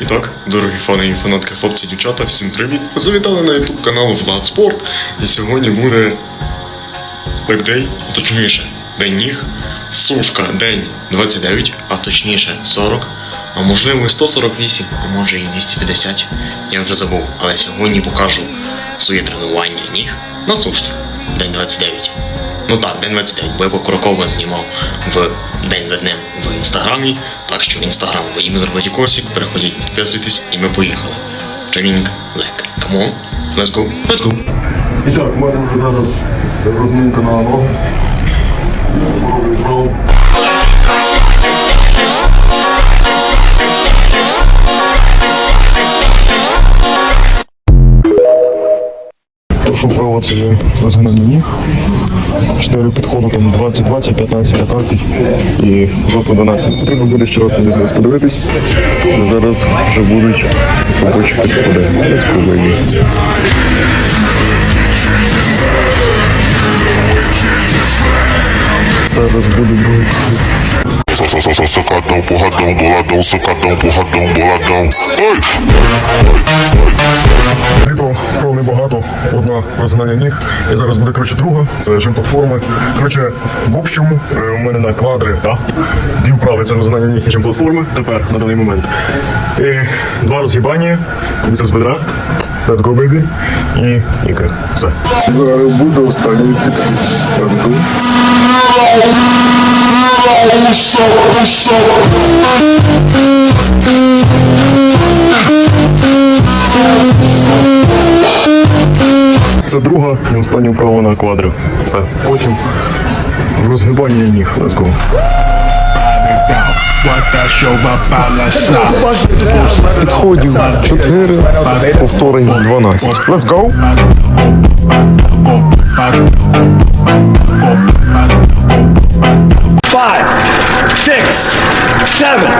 І так, дорогі фани і фанатки, хлопці, дівчата, всім привіт! Завітали на YouTube канал Влад Спорт. І сьогодні буде легдей, а точніше, день ніг, сушка, день 29, а точніше 40, а можливо і 148, а може і 250. Я вже забув, але сьогодні покажу своє тренування ніг на сушці. День 29. Ну так, день 29, бо я покроково знімав в день за днем в інстаграмі. Так що в інстаграм зробити косик, переходіть, підписуйтесь, і ми поїхали. Тренінг лек. On, let's go, let's go. І так, в мене вже зараз розминка на ноги. Вправо розгинання ніг. Чотири підходи там 20, 20, 15, 15 і жовто 12. Потрібно буде ще раз мені зараз подивитись. Зараз вже будуть робочі підходи. Зараз буде другий. Porradão, boladão, socadão, porradão, boladão. Oi! Літо вправ небагато, розгинання ніг. І зараз буде коротше друга, це жим платформи. Коротше, в общому е, у мене на квадри, так? Дві вправи це розгинання ніг і жим платформи тепер на даний момент. І два розгибання, біцепс бедра. Let's go, baby. І ікри. Все. Зараз буде останній підхід. Let's go. Це друга і остання вправа на квадру. Все. Потім розгибання ніг. Let's go. Підходів 4, повторень 12. Let's go. five, six, seven,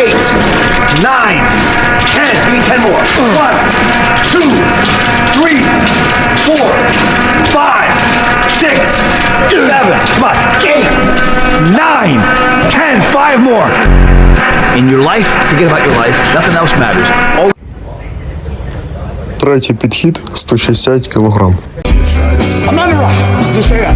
eight, nine, ten. Give me ten more. One, two, three, four, five, six, seven. Come on. Eight, nine, ten. Five more. In your life, forget about your life. Nothing else matters. All Третій підхід 160 кілограм. I'm not in a rush. Let's just say that.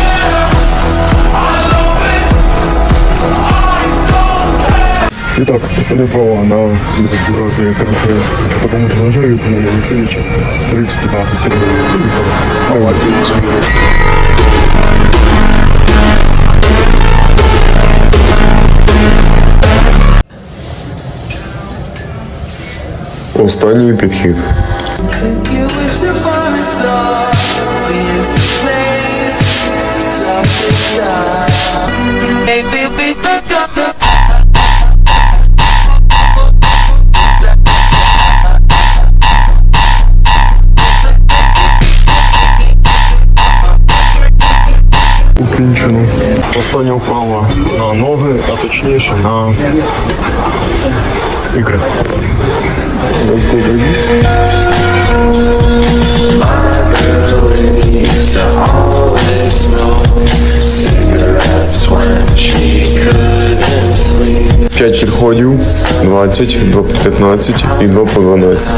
І так, останнє право на концентрацію трохи в такому тренажері, це на Олексійовича. 30-15 Останній підхід. You на ноги, а точніше на ікри. П'ять підходів, 20, 2 по 15 і 2 по 12.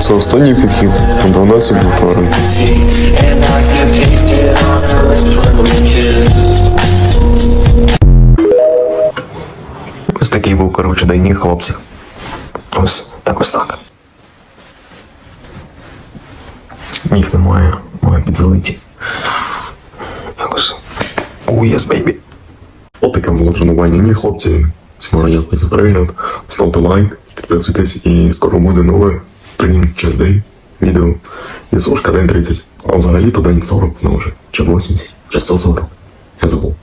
Це останній підхід на 12 повторень. Ось такий був коротше день хлопці. Ось якось так. Їх немає, має підзалиті. Якось. Oh, yes, baby. От таке було тренування. Ні, хлопці, всім дякую за перегляд. Ставте лайк, підписуйтесь і скоро буде нове Premium час день, відео. І сушка день 30. А взагалі то день 40 ну вже. Чи 80, чи 140. Я забув.